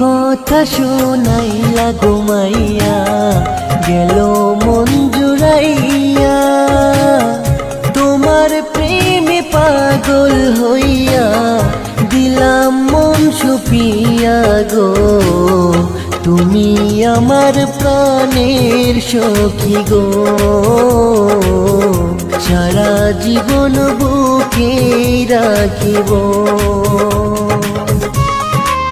কথা শোনাইলা ঘুমাইয়া গেল মন তোমার প্রেমে পাগল হইয়া দিলাম মন ছুপিয়া গো। তুমি আমার প্রাণের সখী গো। সারা জীবন বুকে রাখিব